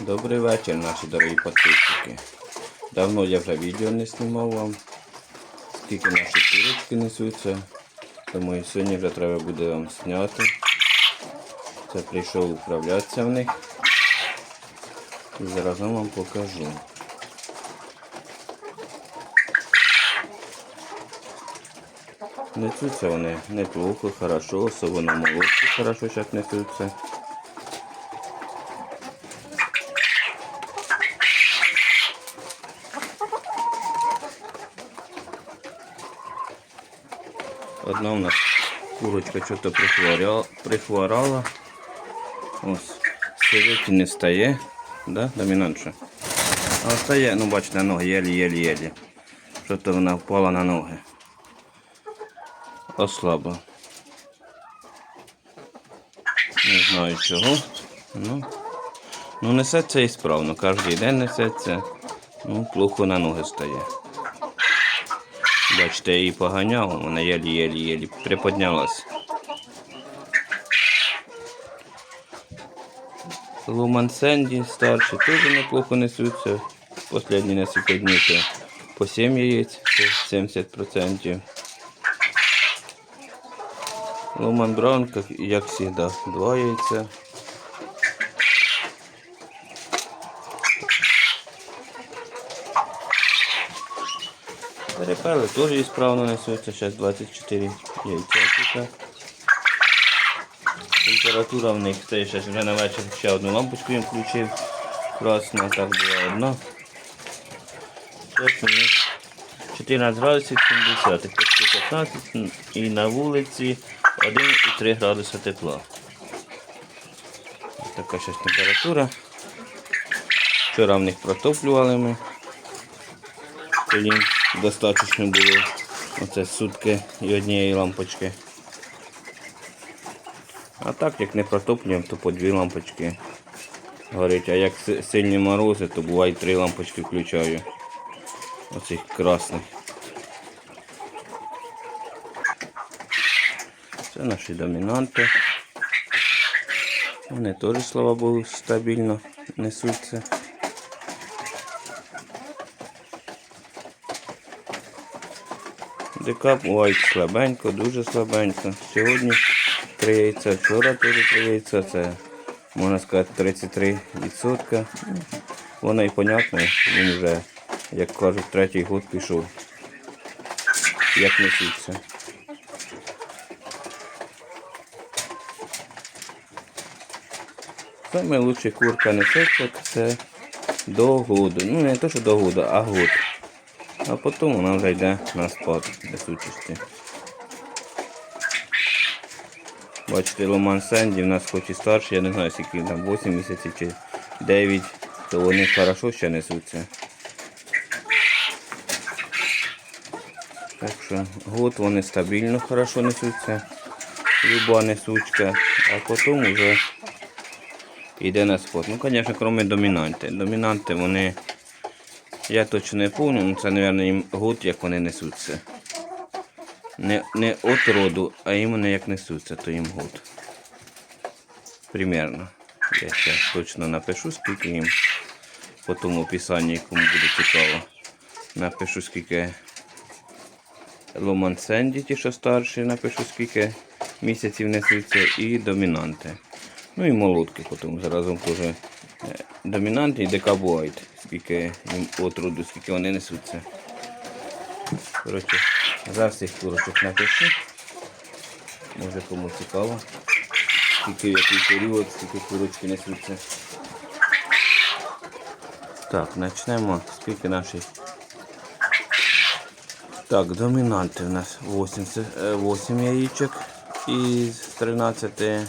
Добрий вечір, наші дорогі підписники. Давно я вже відео не знімав вам, скільки наші курочки несуться. Тому і сьогодні вже треба буде вам зняти. Це прийшов управлятися в них. І зараз вам покажу. Несуться вони неплохо, хорошо, особливо молодці хорошо зараз несуться. Одна у нас курочка що-то прихворала. Ось. Сидить не стає. Да, домінантша? А стає, ну бачите, ноги єлі-єлі-єлі. Що-то вона впала на ноги. Ослабла. Не знаю чого. Ну, ну несеться і справно. Кожен день несеться. Ну, плохо на ноги стає. Бачите, я її поганяв, вона єлі-єлі-єлі приподнялась. Луман Сенді старший теж неплохо несуться. Последні несколько днів по 7 яєць, 70%. Луман Браун, як завжди, 2 яйця. Перепели теж ісправно несуться, зараз 24 яйця. Температура в них це зараз вже на вечір ще одну лампочку їм включив. Красна, так була одна. Зараз у них 14 градусів 70, почти 15 і на вулиці 1,3 градуса тепла. Ось така зараз температура. Вчора в них протоплювали ми. То їм достатньо було оце сутки і однієї лампочки. А так як не протоплюємо, то по дві лампочки горить. А як си- сильні морози, то буває три лампочки включаю. Оцих красних. Це наші домінанти. Вони теж, слава Богу, стабільно несуться. Декап White слабенько, дуже слабенько. Сьогодні три яйця, вчора теж три яйця, це можна сказати 33%. Воно і понятно, він вже, як кажуть, третій год пішов. Як несуться. Саме лучше курка несеться це до году. Ну не то, що до году, а год. А потім вона вже йде на спад несучості. Бачите, Ломан Сенді в нас хоч і старший, я не знаю, скільки там 8 місяців чи 9, то вони хорошо ще несуться. Так що год вони стабільно хорошо несуться. Люба несучка, а потім вже йде на спот. Ну, звісно, крім домінанти. Домінанти вони, я точно не пам'ятаю, ну це, мабуть, їм год, як вони несуться. Не, не от роду, а іменно як несуться, то їм год. Примерно. Я ще точно напишу, скільки їм по тому описанні, кому буде цікаво. Напишу, скільки Ломан Сенді, ті, що старші, напишу, скільки місяців несуться, і домінанти. Ну і молотки потім заразом теж е, домінанти і декабуайт, скільки їм от роду, скільки вони несуться. Коротше, за всіх курочок напишу. Може кому цікаво. Скільки в який період, скільки курочки несуться. Так, почнемо. Скільки наших. Так, домінанти у нас 80, е, 8 яєчок із 13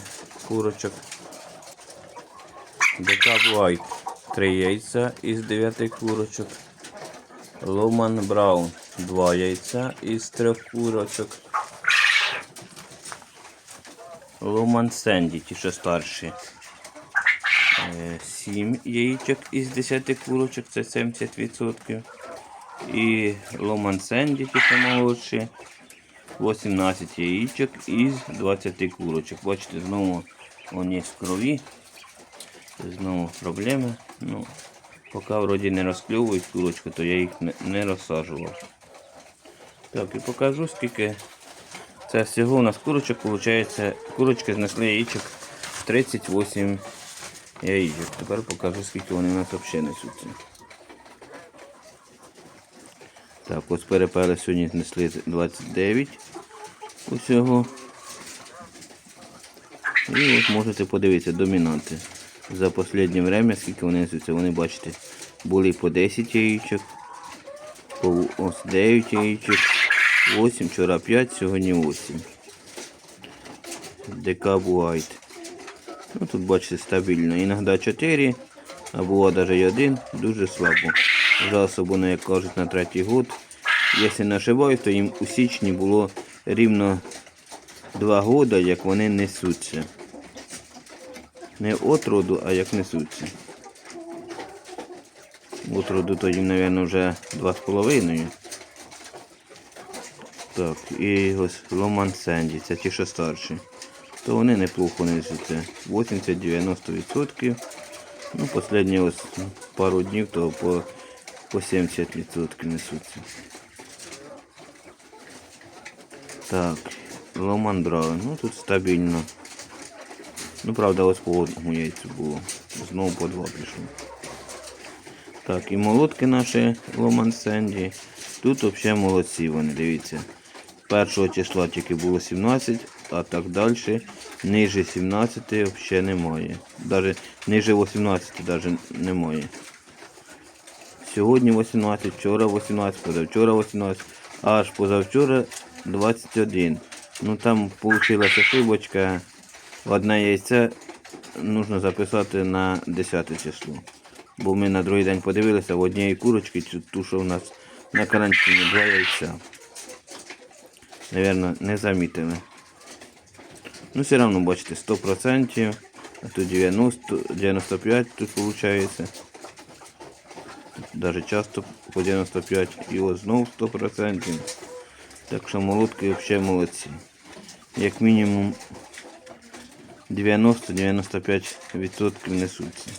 курочок. Декаб White 3 яйця із 9 курочок. Ломан Браун 2 яйця із 3 курочок. Ломан Сенді, ті, що старші. 7 яєчок із 10 курочок, це 70%. І Ломан Сенді, ті, що молодші. 18 яєчок із 20 курочок. Бачите, знову вони в крові. Знову проблеми. Ну, поки вроді не розкльовують курочку, то я їх не, не розсаджував. Так, і покажу, скільки це всього у нас курочок, виходить, курочки знесли яєчок 38 яєчок. Тепер покажу, скільки вони у нас взагалі несуться. Так, ось перепели сьогодні знесли 29 усього. І от можете подивитися домінанти. За останнє время, скільки вони несуться, вони бачите, були по 10 яєчок, по ось 9 яєчок, 8, вчора 5, сьогодні 8. Дека White. Ну тут бачите стабільно. Іноді 4, а було навіть 1, дуже слабо. Вже особливо, як кажуть, на третій год. Якщо не ошибаюсь, то їм у січні було рівно 2 роки, як вони несуться. Не от роду, а як несуться. От роду то їм, мабуть, вже 2,5. Так, і ось Ломан Сенді, це ті, що старші. То вони неплохо несуться. 80-90%. Ну, останні ось пару днів, то по, по 70% несуться. Так, Ломандра, ну тут стабільно. Ну, правда, ось по одному яйцю було. Знову по два пішло. Так, і молотки наші Ломан Сенді. Тут взагалі молодці вони, дивіться. Першого числа тільки було 17, а так далі. Ниже 17 взагалі немає. Даже ниже 18 навіть немає. Сьогодні 18, вчора 18, позавчора 18, аж позавчора 21. Ну там вийшла ошибочка. Одне яйце нужно записати на 10 число. Бо ми на другий день подивилися в однієї курочки, ту, що в нас на карантині два яйця. Навірно, не замітили. Ну, все одно, бачите, 100%, а тут 90, 95 тут виходить. Даже часто по 95 і ось знов 100%. Так що молотки взагалі молодці. Як мінімум 90-95% несуться.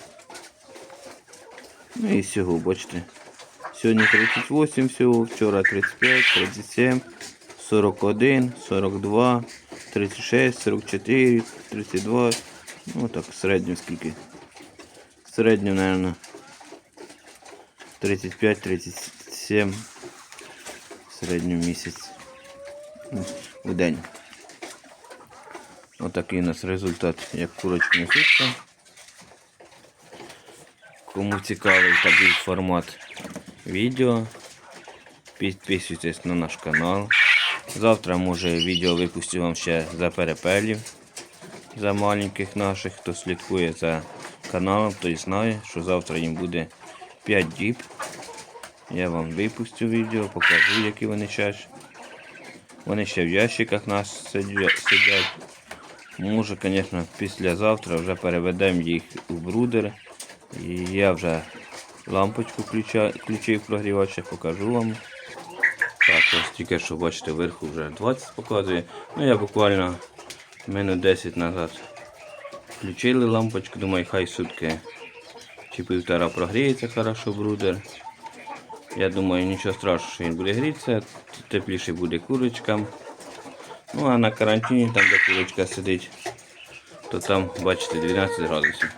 Ну і всього, бачите. Сьогодні 38 всього, вчора 35, 37, 41, 42, 36, 44, 32. Ну так, в середньому скільки. В середньому, мабуть, 35-37 в середньому місяць ну, в день. Отакий у нас результат, як курочки несуться. Кому цікавий такий формат відео, підписуйтесь на наш канал. Завтра може відео випустю вам ще за перепелів, за маленьких наших, хто слідкує за каналом, той знає, що завтра їм буде 5 діб. Я вам випустю відео, покажу, які вони ще. Вони ще в ящиках нас сидять. Може, звісно, післязавтра вже переведемо їх у брудер. І я вже лампочку включа, включив прогрівач, ще покажу вам. Так, ось тільки що бачите, вверху вже 20 показує. Ну я буквально минут 10 назад включили лампочку, думаю, хай сутки чи півтора прогріється хорошо брудер. Я думаю, нічого страшного, що він буде грітися, тепліше буде курочкам. Ну а на карантині, там де курочка сидить, то там, бачите, 12 градусів.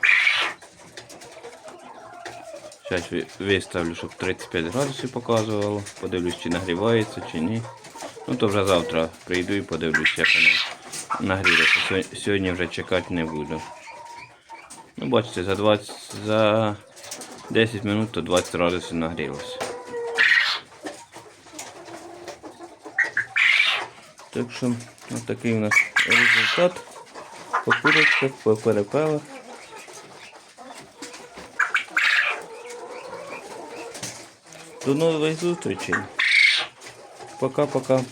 Зараз виставлю, щоб 35 градусів показувало. Подивлюсь, чи нагрівається, чи ні. Ну то вже завтра прийду і подивлюсь, як воно нагріється. Сьогодні вже чекати не буду. Ну, бачите, за 20, за 10 минут то 20 градусів нагрілося. Так що ось такий у нас результат по курочках, по перепелах. До нових зустрічей. Пока-пока.